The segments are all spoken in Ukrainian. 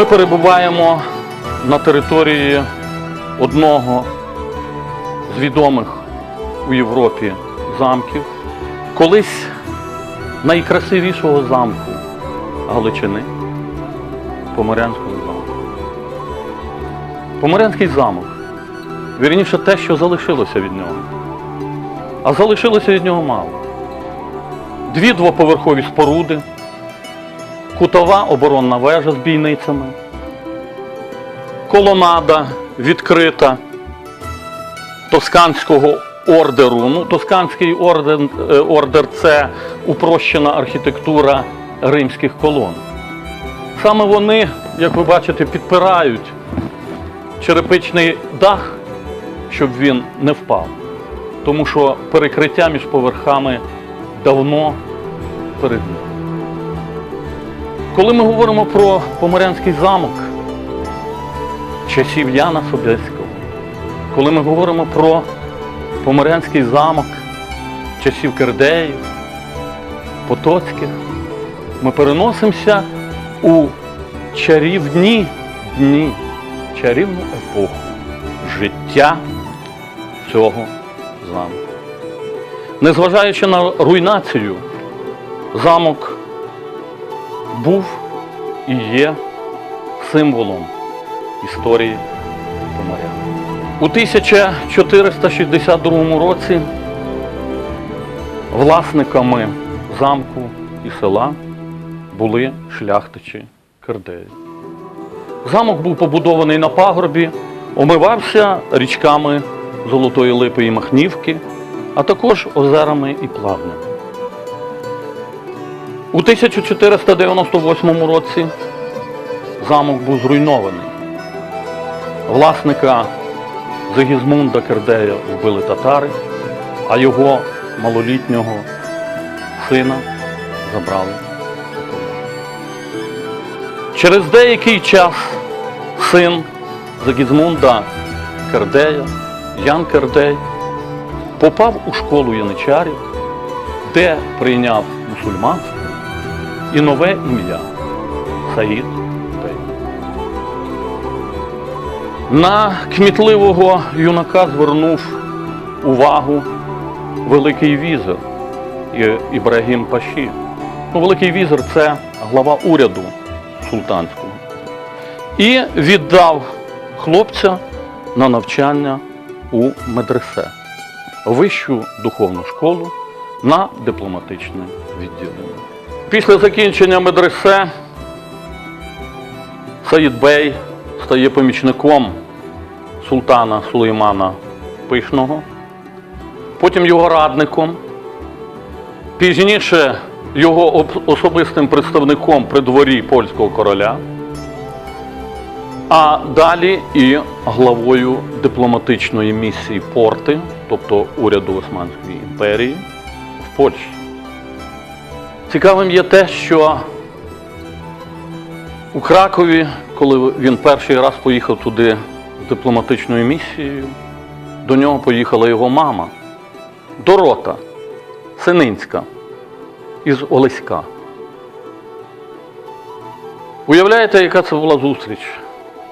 Ми перебуваємо на території одного з відомих у Європі замків, колись найкрасивішого замку Галичини Поморянського замку. Поморянський замок. Вірніше те, що залишилося від нього. А залишилося від нього мало. Дві двоповерхові споруди, кутова оборонна вежа з бійницями, колонада відкрита Тосканського ордеру. Ну, Тосканський ордер, е, ордер це упрощена архітектура римських колон. Саме вони, як ви бачите, підпирають черепичний дах, щоб він не впав. Тому що перекриття між поверхами давно перед ним. Коли ми говоримо про Поморянський замок часів Яна Собєського, коли ми говоримо про Поморянський замок часів Кердеїв, Потоцьких, ми переносимося у чарівні дні, чарівну епоху життя цього замку. Незважаючи на руйнацію, замок був і є символом історії Поморян. У 1462 році власниками замку і села були шляхтичі Кердеї. Замок був побудований на пагорбі, омивався річками Золотої Липи і Махнівки, а також озерами і плавнями. У 1498 році замок був зруйнований. Власника Зигізмунда Кердея вбили татари, а його малолітнього сина забрали. Через деякий час син Загізмунда Кердея, Ян Кердей, попав у школу яничарів, де прийняв мусульманство і нове ім'я Саїд Бей. На кмітливого юнака звернув увагу Великий візир І- Ібрагім Паші. Ну, Великий візир це глава уряду султанського. І віддав хлопця на навчання у медресе, вищу духовну школу на дипломатичне відділення. Після закінчення медресе Саїд Бей стає помічником султана Сулеймана Пишного, потім його радником, пізніше його особистим представником при дворі польського короля, а далі і главою дипломатичної місії Порти, тобто уряду Османської імперії в Польщі. Цікавим є те, що у Кракові, коли він перший раз поїхав туди з дипломатичною місією, до нього поїхала його мама Дорота Сининська із Олеська. Уявляєте, яка це була зустріч,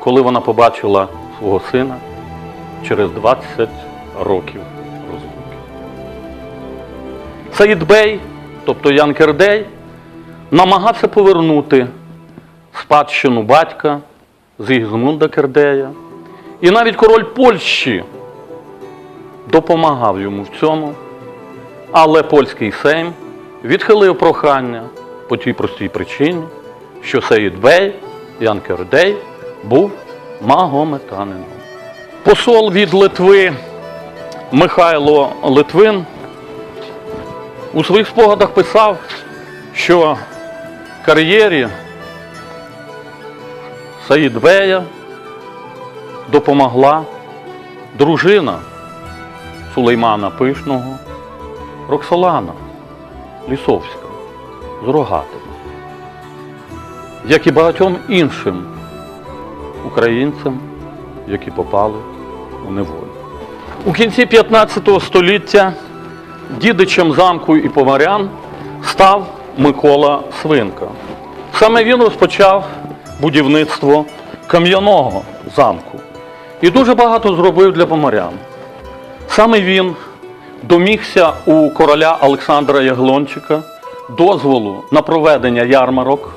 коли вона побачила свого сина через 20 років розлуки. Саїд Бей, тобто Ян Кердей, намагався повернути спадщину батька Зігзмунда Кердея. І навіть король Польщі допомагав йому в цьому, але польський сейм відхилив прохання по тій простій причині, що Саїд Бей, Ян Кердей, був магометанином. Посол від Литви Михайло Литвин у своїх спогадах писав, що кар'єрі Саїд Бея допомогла дружина Сулеймана Пишного Роксолана Лісовська з Рогатина, як і багатьом іншим українцям, які попали у неволю. У кінці 15 століття дідичем замку і поварян став Микола Свинка. Саме він розпочав будівництво кам'яного замку. І дуже багато зробив для поморян. Саме він домігся у короля Олександра Яглончика дозволу на проведення ярмарок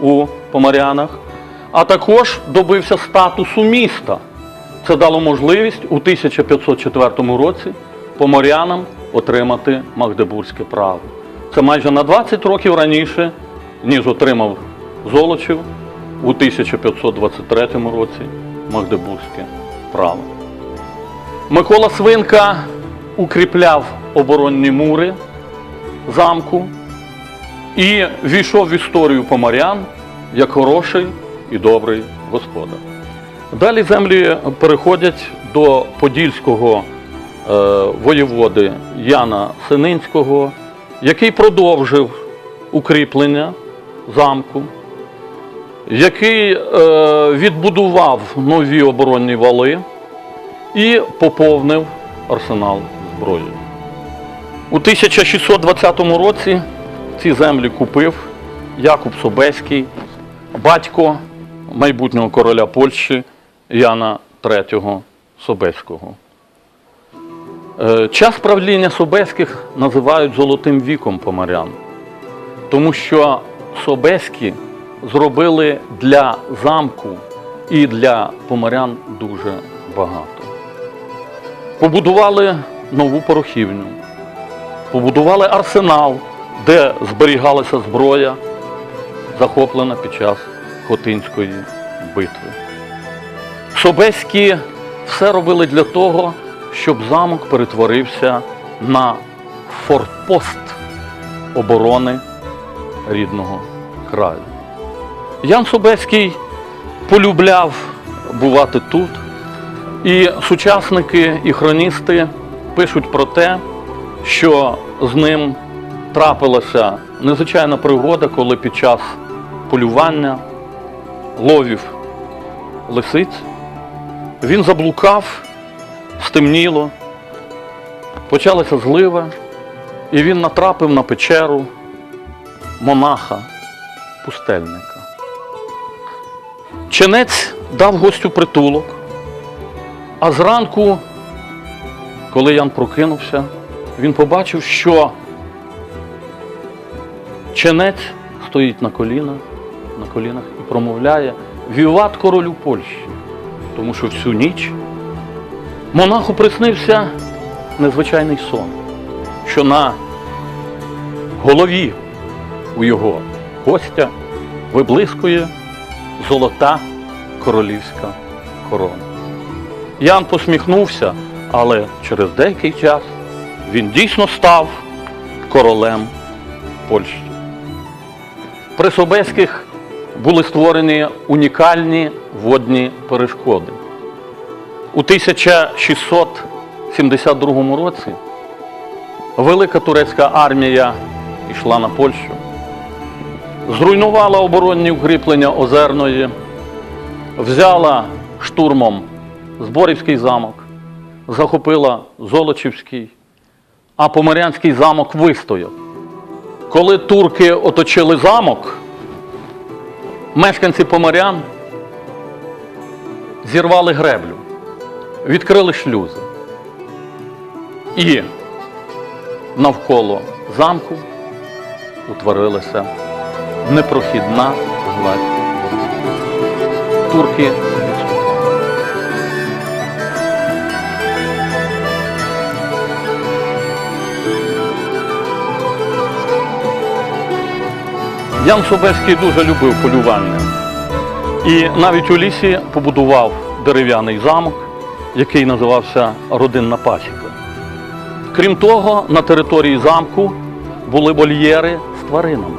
у Поморянах, а також добився статусу міста. Це дало можливість у 1504 році поморянам отримати Магдебурзьке право. Це майже на 20 років раніше, ніж отримав Золочів у 1523 році Магдебурзьке право. Микола Свинка укріпляв оборонні мури замку і війшов в історію поморян як хороший і добрий господар. Далі землі переходять до подільського воєводи Яна Сининського, який продовжив укріплення замку, який е, відбудував нові оборонні вали і поповнив арсенал зброї. У 1620 році ці землі купив Якуб Собеський, батько майбутнього короля Польщі Яна III Собеського. Е, Час правління Собеських називають золотим віком поморян, тому що Собеські зробили для замку і для поморян дуже багато. Побудували нову порохівню, побудували арсенал, де зберігалася зброя, захоплена під час Хотинської битви. Собеські все робили для того, щоб замок перетворився на форпост оборони рідного краю. Ян Собеський полюбляв бувати тут, і сучасники і хроністи пишуть про те, що з ним трапилася незвичайна пригода, коли під час полювання ловів лисиць він заблукав, стемніло, почалася злива, і він натрапив на печеру монаха, пустельника. Ченець дав гостю притулок, а зранку, коли Ян прокинувся, він побачив, що ченець стоїть на колінах, на колінах і промовляє Віват королю Польщі. Тому що всю ніч монаху приснився незвичайний сон, що на голові у його гостя виблискує золота королівська корона. Ян посміхнувся, але через деякий час він дійсно став королем Польщі. При Собеських були створені унікальні водні перешкоди. У 1672 році велика турецька армія йшла на Польщу, зруйнувала оборонні укріплення Озерної, взяла штурмом Зборівський замок, захопила Золочівський, а Поморянський замок вистояв. Коли турки оточили замок, мешканці Поморян зірвали греблю, відкрили шлюзи. І навколо замку утворилася непрохідна гладь. Турки. Ян Собеський дуже любив полювання. І навіть у лісі побудував дерев'яний замок, який називався Родинна пасіка. Крім того, на території замку були вольєри з тваринами.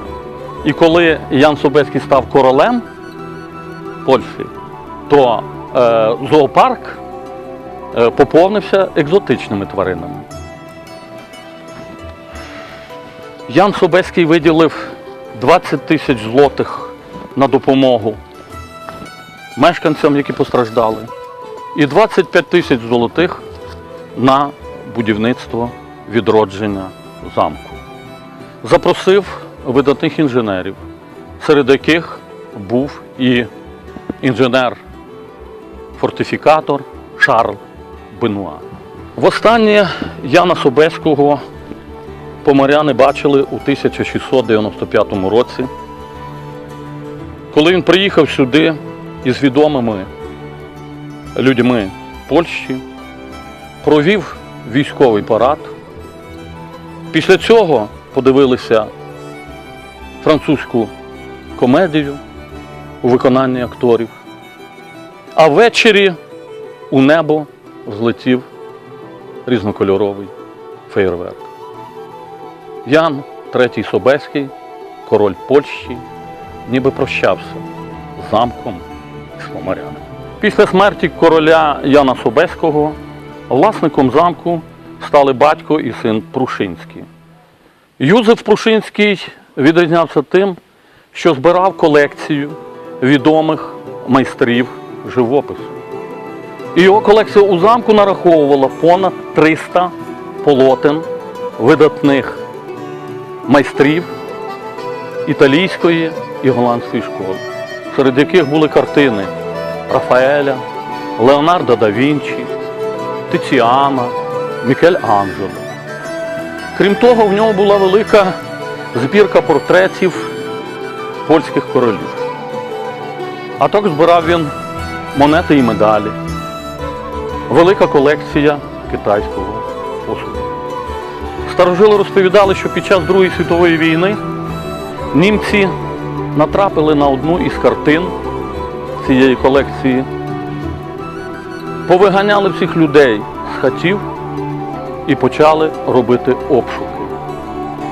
І коли Ян Собеський став королем Польщі, то е, зоопарк е, поповнився екзотичними тваринами. Ян Собеський виділив 20 тисяч злотих на допомогу мешканцям, які постраждали, і 25 тисяч золотих на будівництво відродження замку. Запросив видатних інженерів, серед яких був і інженер-фортифікатор Шарль Бенуа. Востаннє Яна Собеського поморяни бачили у 1695 році, коли він приїхав сюди із відомими людьми Польщі, провів військовий парад. Після цього подивилися французьку комедію у виконанні акторів, а ввечері у небо злетів різнокольоровий фейерверк. Ян III Собеський, король Польщі, ніби прощався з замком і з поморянами. Після смерті короля Яна Собеського власником замку стали батько і син Прушинський. Юзеф Прушинський відрізнявся тим, що збирав колекцію відомих майстрів живопису. І його колекція у замку нараховувала понад 300 полотен видатних майстрів італійської і голландської школи, серед яких були картини Рафаеля, Леонардо да Вінчі, Тиціана, Мікель Анджело. Крім того, в нього була велика збірка портретів польських королів. А також збирав він монети і медалі, велика колекція китайського посуду. Старожили розповідали, що під час Другої світової війни німці натрапили на одну із картин цієї колекції, повиганяли всіх людей з хатів і почали робити обшуки.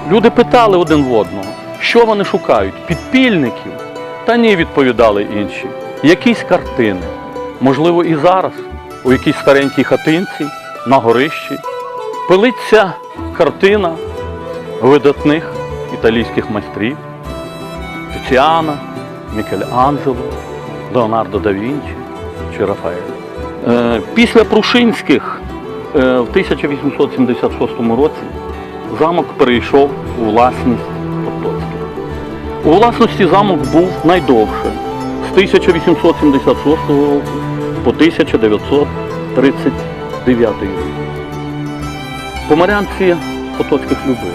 Люди питали один в одного, що вони шукають? Підпільників? Та ні, відповідали інші. Якісь картини. Можливо, і зараз, у якійсь старенькій хатинці, на горищі, пилиться картина видатних італійських майстрів Тиціана, Мікеланджело, Леонардо да Вінчі чи Рафаель. Е, Після Прушинських е, в 1876 році замок перейшов у власність Потоцьких. У власності замок був найдовше з 1876 року по 1939 рік. Поморянці Потоцьких любили.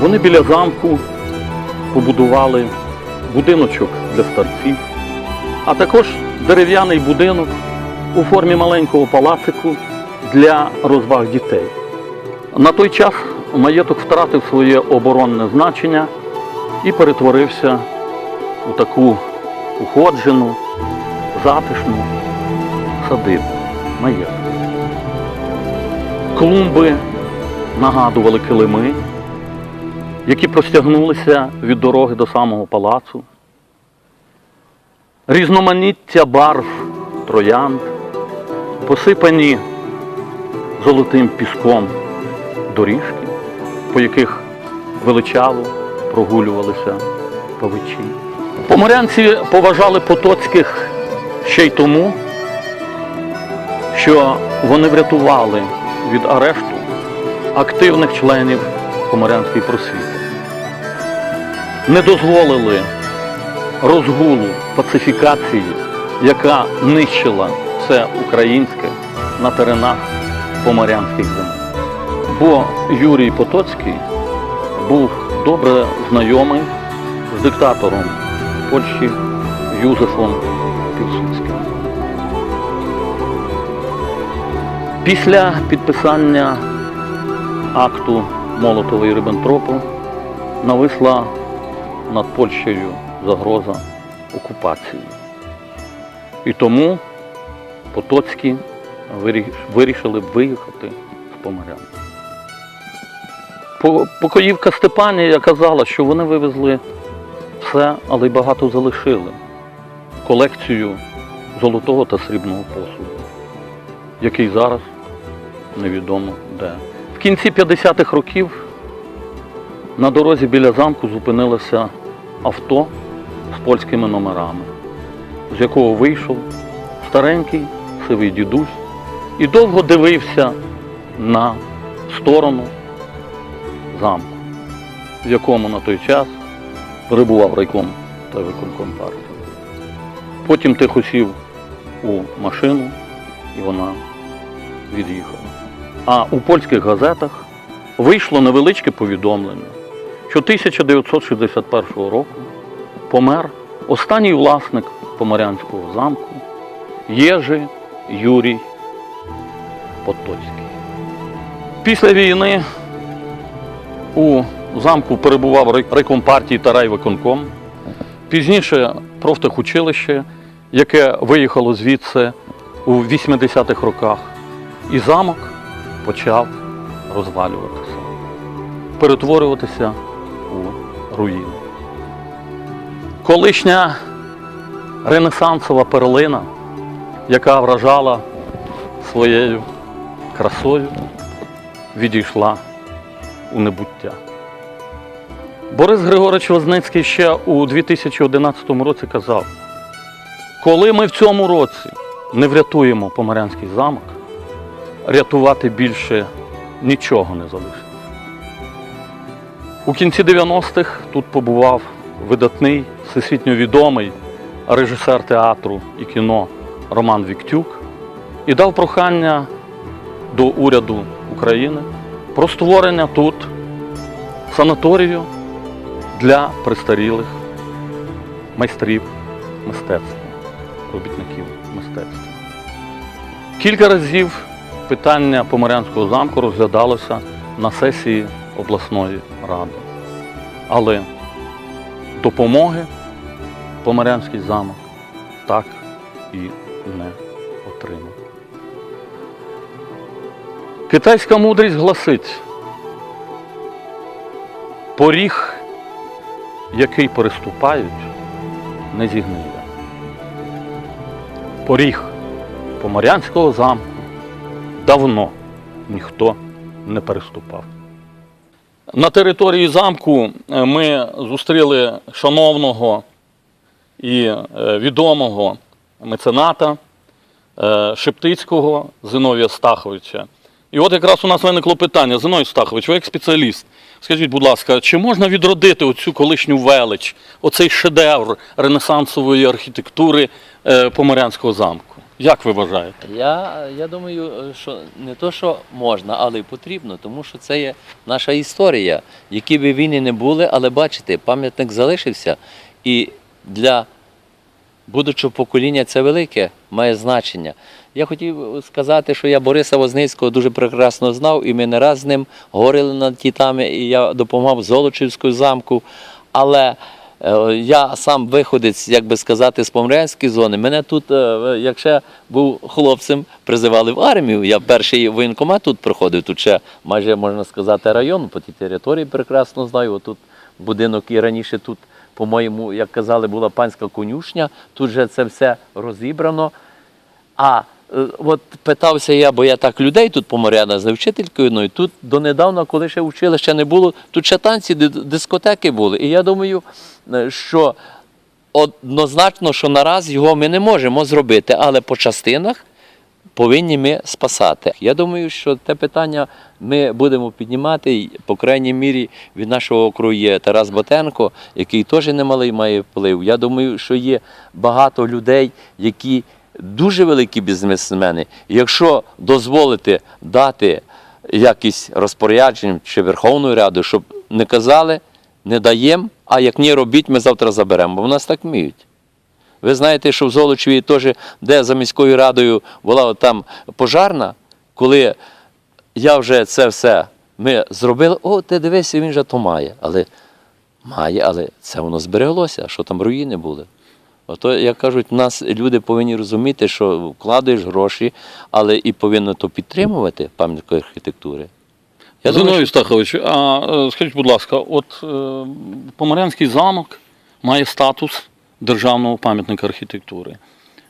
Вони біля замку побудували будиночок для старців, а також дерев'яний будинок у формі маленького палацику для розваг дітей. На той час маєток втратив своє оборонне значення і перетворився у таку уходжену, затишну садибу маєток. Клумби нагадували килими, які простягнулися від дороги до самого палацу. Різноманіття барв троянд, посипані золотим піском доріжки, по яких величаво прогулювалися павичі. Поморянці поважали Потоцьких ще й тому, що вони врятували від арешту активних членів коморянської просвіти. Не дозволили розгулу пацифікації, яка нищила все українське на теренах поморянських земель. Бо Юрій Потоцький був добре знайомий з диктатором Польщі Юзефом Пілсудським. Після підписання акту Молотова і Риббентропу нависла над Польщею загроза окупації. І тому Потоцькі вирішили виїхати з Поморян. Покоївка Степанія казала, що вони вивезли все, але й багато залишили. Колекцію золотого та срібного посуду, який зараз невідомо де. В кінці 50-х років на дорозі біля замку зупинилося авто з польськими номерами, з якого вийшов старенький сивий дідусь і довго дивився на сторону замку, в якому на той час перебував райком та виконком партії. Потім тихо сів у машину і вона від'їхала. А у польських газетах вийшло невеличке повідомлення, що 1961 року помер останній власник Поморянського замку Єжи Юрій Потоцький. Після війни у замку перебував рай- райком партії та райвиконком. Пізніше профтехучилище, яке виїхало звідси у 80-х роках, і замок почав розвалюватися, перетворюватися у руїну. Колишня ренесансова перлина, яка вражала своєю красою, відійшла у небуття. Борис Григорович Возницький ще у 2011 році казав: коли ми в цьому році не врятуємо Поморянський замок, рятувати більше нічого не залишиться. У кінці 90-х тут побував видатний, всесвітньо відомий режисер театру і кіно Роман Віктюк і дав прохання до уряду України про створення тут санаторію для престарілих майстрів мистецтва, робітників мистецтва. Кілька разів питання Поморянського замку розглядалося на сесії обласної ради. Але допомоги Поморянський замок так і не отримав. Китайська мудрість гласить, поріг, який переступають, не зігниє. Поріг Поморянського замку давно ніхто не переступав. На території замку е, ми зустріли шановного і е, відомого мецената е, Шептицького Зиновія Стаховича. І от якраз у нас виникло питання, Зиновій Стахович, ви як спеціаліст, скажіть, будь ласка, чи можна відродити оцю колишню велич, оцей шедевр ренесансової архітектури е, Поморянського замку? Як ви вважаєте? Я, я думаю, що не то, що можна, але й потрібно, тому що це є наша історія. Які би війни не були, але бачите, пам'ятник залишився. І для будучого покоління це велике має значення. Я хотів сказати, що я Бориса Возницького дуже прекрасно знав, і ми не раз з ним говорили над тітами, і я допомагав Золочівському замку. Але е, я сам виходець, як би сказати, з Помрянської зони. Мене тут, е, як ще був хлопцем, призивали в армію. Я перший воєнкомат тут проходив, тут ще майже можна сказати район, по тій території прекрасно знаю. Отут будинок і раніше тут, по-моєму, як казали, була панська конюшня. Тут же це все розібрано. А е, от питався я, бо я так людей тут поморяна з вчителькою одною. Тут донедавна, коли ще училища не було, тут ще танці, дискотеки були. І я думаю, е, що однозначно, що нараз його ми не можемо зробити, але по частинах повинні ми спасати. Я думаю, що те питання ми будемо піднімати. По крайній мірі від нашого округу є Тарас Ботенко, який теж немалий має вплив. Я думаю, що є багато людей, які дуже великі бізнесмени. Якщо дозволити дати якісь розпорядження чи Верховну Раду, щоб не казали, не даємо, а як ні робіть, ми завтра заберемо, бо в нас так вміють. Ви знаєте, що в Золочеві теж, де за міською радою була от там пожарна, коли я вже це все ми зробили, о, ти дивися, він же то має. Але має, але це воно збереглося, що там руїни були. Ото, як кажуть, нас люди повинні розуміти, що вкладаєш гроші, але і повинно то підтримувати пам'ятку архітектури. Я Зиновій Стахович, а е, скажіть, будь ласка, от е, Поморянський замок має статус державного пам'ятника архітектури.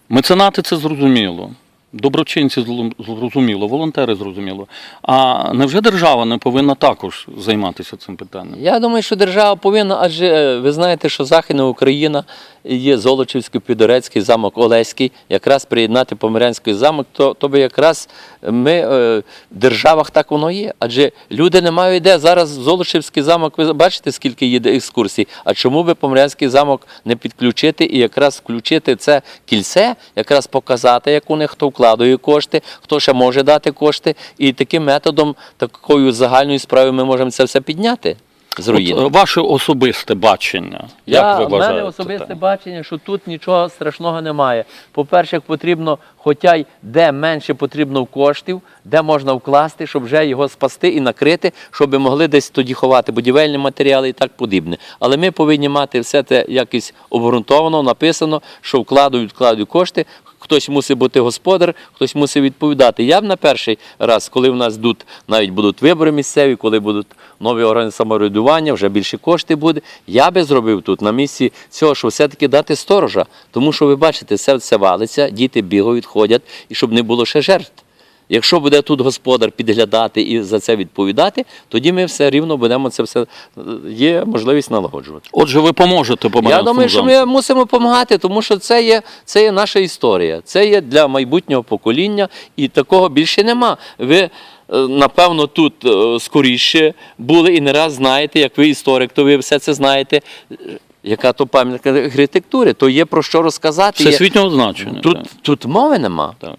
Меценати це зрозуміло. Доброчинці зрозуміло, волонтери зрозуміло. А невже держава не повинна також займатися цим питанням? Я думаю, що держава повинна, адже е, ви знаєте, що Західна Україна є Золочівський, Підорецький, замок Олеський, якраз приєднати Помирянський замок, то, то би якраз ми е, в державах так воно є. Адже люди не мають де. Зараз Золочівський замок, ви бачите, скільки їде екскурсій. А чому би Помирянський замок не підключити і якраз включити це кільце, якраз показати, як у них хто вкладує кошти, хто ще може дати кошти, і таким методом, такою загальною справою ми можемо це все підняти з руїн. От, ваше особисте бачення, як Я, ви в вважаєте? мене особисте так? бачення, що тут нічого страшного немає. По-перше, потрібно, хоча й де менше потрібно коштів, де можна вкласти, щоб вже його спасти і накрити, щоб могли десь тоді ховати будівельні матеріали і так подібне. Але ми повинні мати все це якось обґрунтовано, написано, що вкладають, вкладають кошти. Хтось мусить бути господар, хтось мусить відповідати. Я б на перший раз, коли в нас тут навіть будуть вибори місцеві, коли будуть нові органи самоврядування, вже більше кошти буде. Я би зробив тут на місці цього, що все-таки дати сторожа. Тому що ви бачите, все все валиться, діти бігають, ходять, і щоб не було ще жертв. Якщо буде тут господар підглядати і за це відповідати, тоді ми все рівно будемо це все є можливість налагоджувати. Отже, ви поможете по Я думаю, що ми мусимо допомагати, тому що це є, це є наша історія, це є для майбутнього покоління, і такого більше нема. Ви, е, напевно, тут е, скоріше були і не раз знаєте, як ви історик, то ви все це знаєте. Яка то пам'ятка архітектури, то є про що розказати. Всесвітнього значення. Тут, так. тут мови нема. Так.